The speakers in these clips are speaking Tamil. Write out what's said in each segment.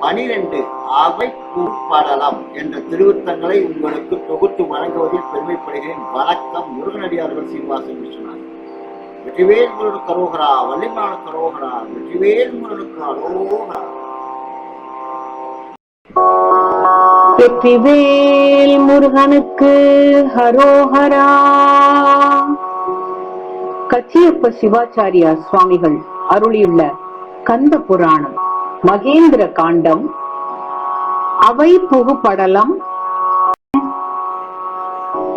பனிரெண்டு அவை பாடலாம் என்ற திருவுத்தங்களை உங்களுக்கு தொகுத்து வழங்குவதில் பெருமைப்படுகிறேன். வணக்கம். முருகனடியார்கள் சீனிவாசன் விஸ்வநாத் வெற்றிவேல் முருடு கரோகரா வள்ளிமான கரோகரா வெற்றிவேல் முருகனுக்கு அரோகரா வெற்றிவேல் முருகனுக்கு ஹரோஹரா. கச்சியப்ப சிவாச்சாரியா சுவாமிகள் அருளியுள்ள கந்த புராணம். மகேந்திர காண்டம். அவை புகுப்படலம்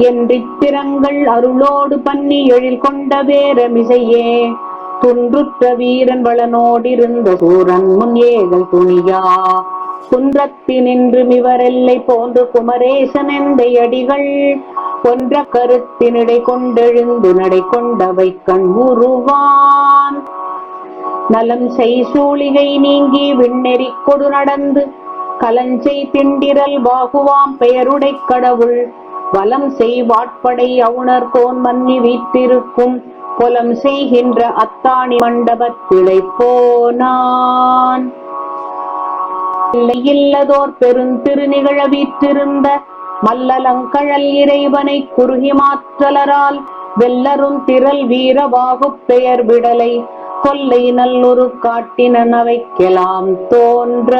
என்றித்திரங்கள் அருளோடு பண்ணி எழில் கொண்ட வேரமிசையே துன்றுற்ற வீரன் வளனோடிருந்த சூரன் முன் ஏகல் துணியா. குன்றத்தினின்று மிவரெல்லை போன்று குமரேசன் எந்த அடிகள். ஒன்ற கருத்தினிடை கொண்டெழுந்து நடை கொண்டவை கண் உருவான். நலம் செய் சூழிகை நீங்கி விண்ணெறி கொடு நடந்து. கலஞ்சை திண்டிரல் வாகுவாம் பெயருடை கடவுள். வலம் செய் வாட்படை அவுணர் கோன் மன்னி வீற்றிருக்கும். புலம் செய்கின்ற அத்தாணி மண்டபத்திளை போனான் இல்லதோர் பெருந்திருநிகழ வீற்றிருந்த மல்லலங்கழல் இறைவனை குறுகி மாற்றலரால். வெல்லரும் திரள் வீரவாகுப் பெயர் விடலை. கொல்லை நல்லொரு காட்டினன் அவைக்கெலாம் தோன்ற.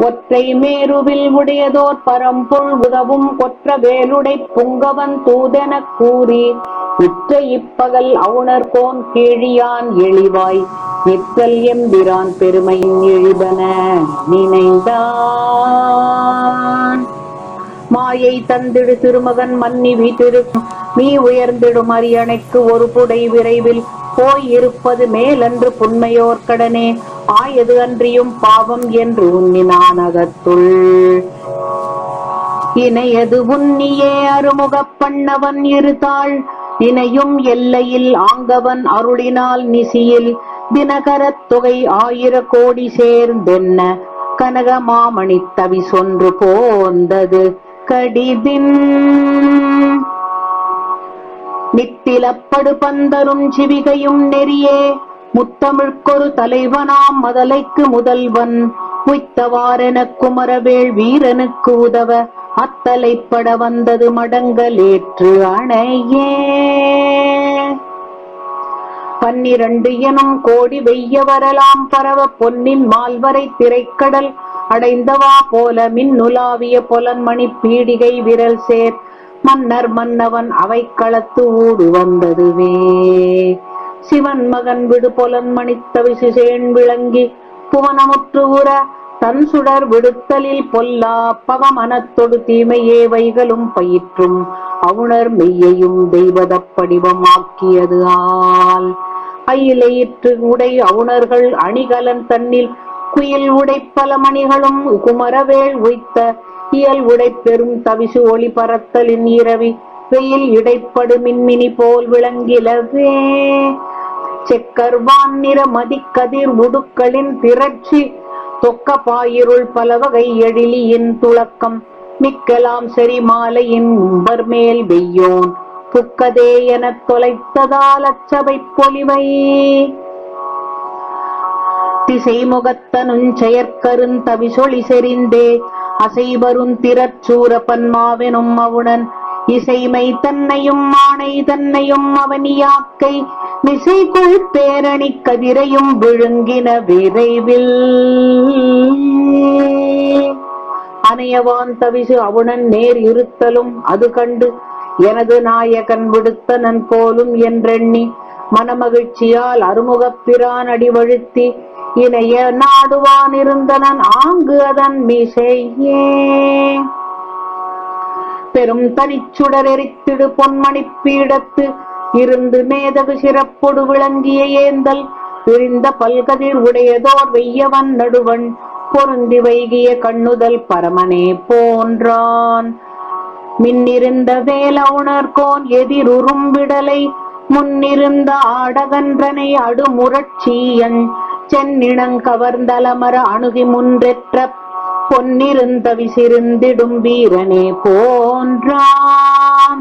ஒற்றை மேருவில் உடையதோர் பரம்பொள் உதவும் கொற்ற வேலுடை புங்கவன் தூதெனக் கூறி உற்ற இப்பகல் அவுணர் கோன் கீழியான் எளிவாய் நிற்றல் எம்பிரான் பெருமையின் இழிபன நினைந்தான். மாயை தந்திடு திருமகன் மன்னி வீட்டிருக்கும் நீ உயர்ந்திடும் அரியணைக்கு ஒரு புடை விரைவில் போய் இருப்பது மேலன்று புண்மையோர் கடனே. ஆயது அன்றியும் பாவம் என்று உன்னினான் அகத்துள் இணையது உன்னியே அருமுகப் பண்ணவன் இருதாள். நினையும் எல்லையில் ஆங்கவன் அருளினால் நிசியில். தினகரத் தொகை ஆயிர கோடி சேர்ந்தென்ன? கனக மாமணி தவி சொன்று போந்தது. கடிதின் திலப்படு பந்தரும் சிவிகையும் நெறியே. முத்தமிழ்க்கொரு தலைவனாம் மதலைக்கு முதல்வன். உய்த்தவாரென குமரவேள் வீரனுக்கு உதவ அத்தலைப்பட வந்தது மடங்கலேற்று அணையே. பன்னிரண்டு எனும் கோடி வெய்ய வரலாம் பரவ பொன்னின் மால்வரை திரைக்கடல் அடைந்தவா போல மின்னுலாவிய பொலன்மணி பீடிகை விரல் சேர். மன்னர் மன்னவன் அவை களத்து ஊடு வந்ததுவே. சிவன் மகன் விடு பொலன்மணி தவிசு சேன் விளங்கி புவனமுற்று உற தன் சுடர் விடுத்தலில் பொல்லா பவமனத்தொடு தீமையே வைகளும் பயிற்றும் அவுணர் மெய்யையும் தெய்வதப் படிவமாக்கியது ஆல் அயிலையிற்று உடை அவுணர்கள் அணிகலன் தன்னில் குயில் உடை பல மணிகளும் குமரவேள் உய்த்த இயல் உடை பெரும் தவிசு ஒளி பரத்தலின் இரவி. வெயில் இடைப்படு மின்மினி போல் விளங்கிலவே. செக்கர்வான் நிற மதிக்கதிர் உடுக்களின் திரட்சி. தொக்க பாயிருள் பலவகை எழிலியின் துளக்கம். மிக்கலாம் செறி மாலையின் மேல் வெய்யோன். புக்கதே எனத் தொலைத்ததால் அச்சபை பொலிவை. திசை முகத்தனுஞ் செயற்கருந்தவிசொலி செறிந்தே அசைவருந் திரச்சூர பன்மாவெனும் அவுணன் இசைமை தன்னையும் மானை தன்னையும் அவனியாக்கை மிசைக்குள் பேரணி கதிரையும் விழுங்கின விரைவில். அணையவான் தவிசு அவுணன் நேர் இருத்தலும் அது கண்டு எனது நாயகன் விடுத்தனன் போலும் என்றெண்ணி மனமகிழ்ச்சியால் அருமுகப் பிரான் அடிவழுத்தி இணைய நாடுவான் இருந்தனன் ஆங்கு அதன் மீசையே. பெரும் தனிச்சுடர் எரித்திடு பொன்மணி பீடத்து இருந்து மேதகு சிறப்பொடு விளங்கிய ஏந்தல் விரிந்த பல்கதிர் உடையதோர் வெய்யவன் நடுவன் பொருந்தி வைகிய கண்ணுதல் பரமனே போன்றான். மின்னிருந்த வேல உணர்கோன் எதிருறும் விடலை முன்னிருந்த ஆடகன்றனை அடுமுரட்சியன் சென்னிணங்கவர்ந்தலமர அணுகி முன்றெற்ற பொன்னிருந்த விசிருந்திடும் வீரனே போன்றான்.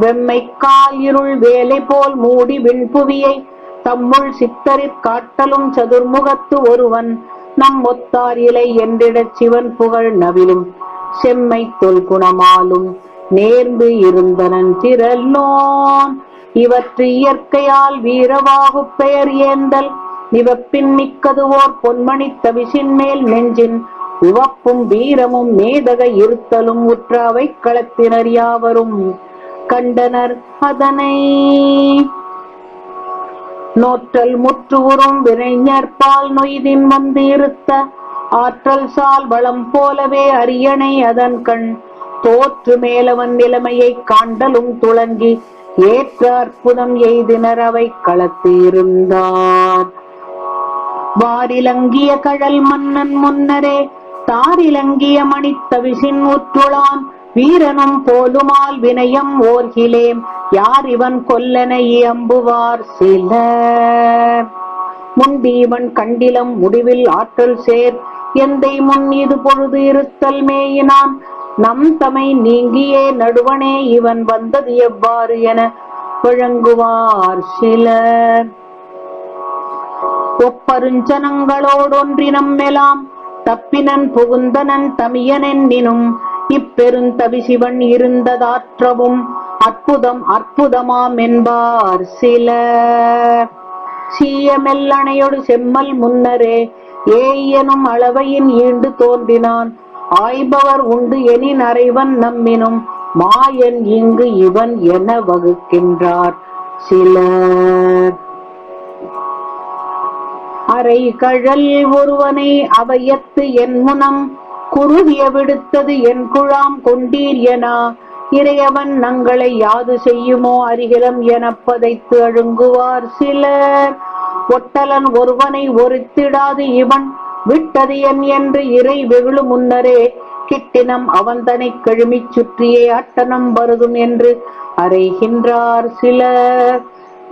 வெம்மைக்கால் இருள் வேலை போல் மூடி விண்புவியை தம்முள் சித்தரிற் காட்டலும் சதுர்முகத்து ஒருவன் நம் ஒத்தார் இலை என்றிடச் சிவன் புகழ் நவிலும் செம்மை தொல் குணமாலும் நேர்ந்து இருந்தனன் திரல்லோன் இவற்று இயற்கையால் வீரவாகு பெயர் ஏந்தல் நிவப்பின் மிக்கதுவோர் பொன்மணித்த தவிசின் மேல் நெஞ்சின் உவப்பும் வீரமும் மேதக இருத்தலும் உற்றாவை களத்தினர் யாவரும் கண்டனர் அதனை. நோற்றல் முற்றுவுறும் வினைஞர்பால் நொய்தின் வந்து இருத்த ஆற்றல் சால் வளம் போலவே அரியணை அதன் கண் தோற்று மேலவன் நிலைமையை காண்டலும் துளங்கி ஏற்ற அற்புதம் எய்தினர் அவை களத்து இருந்தார் வாரிலங்கிய கழல் மன்னன் முன்னரே தாரிலங்கிய மணித்தவிசின் உற்றுளான் வீரனும் போலுமால் வினயம் ஓர்கிலேம் யார் இவன் கொல்லனை இயம்புவார் சில முன்பீவன் கண்டிலம் முடிவில் ஆற்றல் சேர் எந்தை முன் இது பொழுது இருத்தல் மேயினான்? நம் தமை நீங்கியே நடுவனே இவன் வந்தது எவ்வாறு என வழங்குவார் சிலர். ஒப்பருஞ்சனங்களோடொன்றினம் எலாம் தப்பினன் புகுந்தனன் தமியனென்னினும் இப்பெருந்தவிசிவன் இருந்ததாற்றவும் அற்புதம் அற்புதமாம் என்பார் சில. சீயமெல்லணையொடு செம்மல் முன்னரே ஏயனும் அளவையின் ஈண்டு தோன்றினான். ஆய்பவர் உண்டு எனின் அறைவன் நம்மினும் மாயன் இங்கு இவன் என வகுக்கின்றார் சிலர் அரை கழல் ஒருவனை அவையத்து என் முனம் குறுகிய விடுத்தது என் குழாம் கொண்டீர் என இறையவன் நங்களை யாது செய்யுமோ அருகிலம் என பதைத்து அழுங்குவார் சிலர். ஒட்டலன் ஒருவனை ஒருத்திடாது இவன் விட்டது என் என்று இறை வெகுளு முன்னரே கிட்டினம் அவன் தனை கழுமிச் சுற்றியே அட்டனம் வருதும் என்று அறைகின்றார் சிலர்.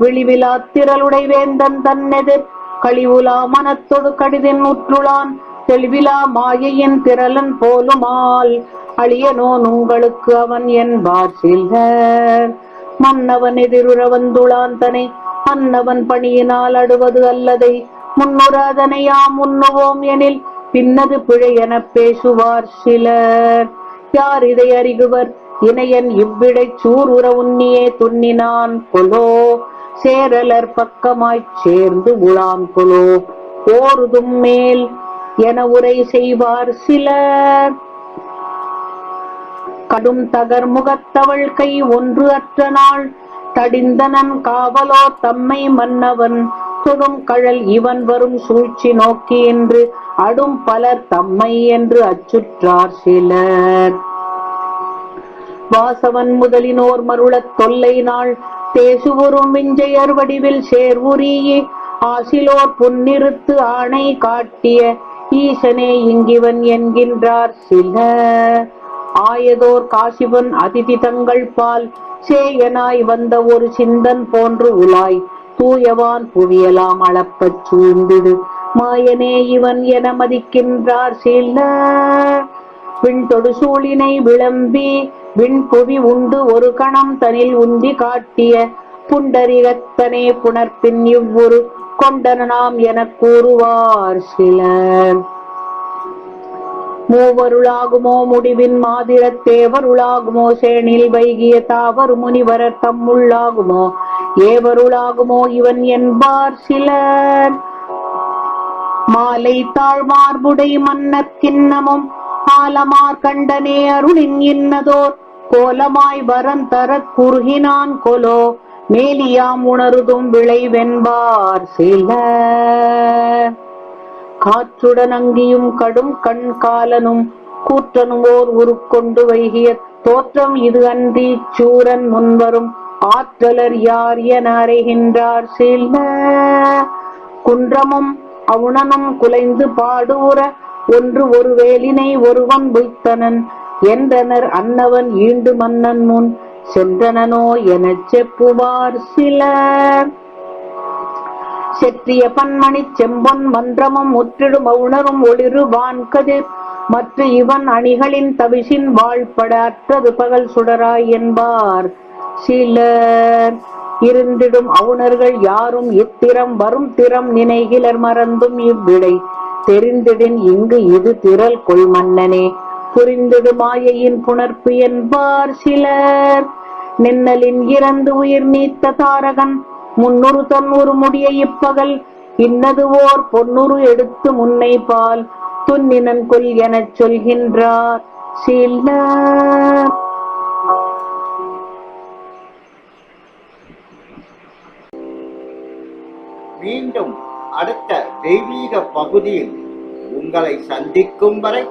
விழிவிலா திரளுடை வேந்தன் தன்னெதிர் கழிவுலா மனத்தொடு கடிதின் உற்றுளான். தெளிவிலா மாயையின் திரளன் போலுமால். அழியனோன் உங்களுக்கு அவன் என்பார் சிலர் மன்னவன் எதிருற வந்துளான் தனை. அன்னவன் பணியினால் அடுவது அல்லதை. முன்னுராதனையாம் உண்ணுவோம் எனில். பின்னது பிழை என பேசுவார் சிலர். யார் இதை அறிகுவர்? இணையன் இவ்விடை சூர் உற உன்னியே துன்னினான் கொலோ. சேரலர் பக்கமாய்ச் சேர்ந்து உளான் கொலோ. போருதும் மேல் என உரை செய்வார் சிலர். கடும் தகர் முகத்தவள் கை ஒன்று அற்ற நாள். தடிந்தனன் காவலோ தம்மை மன்னவன். தொடும் கழல் இவன் வரும் சூழ்ச்சி நோக்கி என்று. அடும் பலர் தம்மை என்று அச்சுற்றார் சிலர். வாசவன் முதலினோர் மருளத் தொல்லை நாள். தேசுவரும் விஞ்சையர் வடிவில் சேர்வுரியே ஆசிலோர் புன்னிறுத்து ஆணை காட்டிய ஈசனே இங்கிவன் என்கின்றார் சில. ஆயதோர் காசிவன் அதிதி தங்கள் பால். சேயனாய் வந்த ஒரு சிந்தன் போன்று உலாய். தூயவான் புவியலாம் அளப்பச் சூழ்ந்திடு. மாயனே இவன் என மதிக்கின்றார் சில. விண்தொடு சூழினை விளம்பி விண்புவி உண்டு ஒரு கணம் தனில் உந்தி காட்டிய புண்டரிகத்தனே புணர்ப்பின் இவ்வுரு கொண்டனாம் எனக் கூறுவார் சிலர் மூவருளாகுமோ முடிவின் மாதிரத்தேவருளாகுமோ சேனில் வைகிய தாவரு முனிவரர் தம்முள்ளாகுமோ ஏவருளாகுமோ இவன் என்பார் சிலர் மாலை தாழ்மார்புடை மன்னர் கிண்ணமும் ஆலமார் கண்டனே அருளின் இன்னதோர் கோலமாய் வரன் தரக் குறுகினான் கொலோ மேலியாம் உணருதும் விளைவென்பார் சில. காற்றுடன் அங்கியும் கடும் கண் காலனும் கூற்றனும் ஓர் உருக்கொண்டு வைகிய தோற்றம் இது அன்றி சூரன் முன்வரும் ஆற்றலர் யார் என அறைகின்றார் சில. குன்றமும் அவுணனும் குலைந்து பாடுற ஒன்று ஒரு வேலினை ஒருவன் வைத்தனன் என்றனர் அன்னவன் ஈண்டு மன்னன் முன் சென்றனோ எனச் செப்புவார் சிலர். செற்றிய பன்மணி செம்பொன் மன்றமும் முற்றிடும் உணரும் ஒளிரு வான்கதிர் மற்ற இவன் அணிகளின் தவிசின் வாழ்பட அற்றது பகல் சுடராய் என்பார் சிலர். இருந்திடும் அவுணர்கள் யாரும் இத்திரம் வரும் திறம் நினைகிலர் மறந்தும் இவ்விடை. தெரிந்திடின் இங்கு இது திரள் கொள் மன்னனே புரிந்திடு மாயையின் புணர்ப்பு என்பார் சிலர். நின்னலின் இறந்து உயிர் நீத்த தாரகன் முன்னூறு தொன்னூறு முடிய இப்பகல் இன்னது ஓர் பொன்னூறு எடுத்து முன்னை பால் துன்னினன் கொல் எனச் சொல்கின்றார் சிலர். மீண்டும் அடுத்த தெய்வீக பகுதியில் உங்களை சந்திக்கும் வரை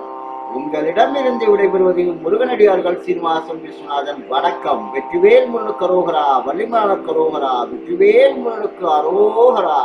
உங்களிடமிருந்து விடைபெறுவது முருகனடியார்கள் சீனிவாசன் விஸ்வநாதன். வணக்கம். வெற்றிவேல் முருனுக்கு அரோகரா வள்ளிமலர் கரோகரா வெற்றிவேல் முருனுக்கு அரோகரா.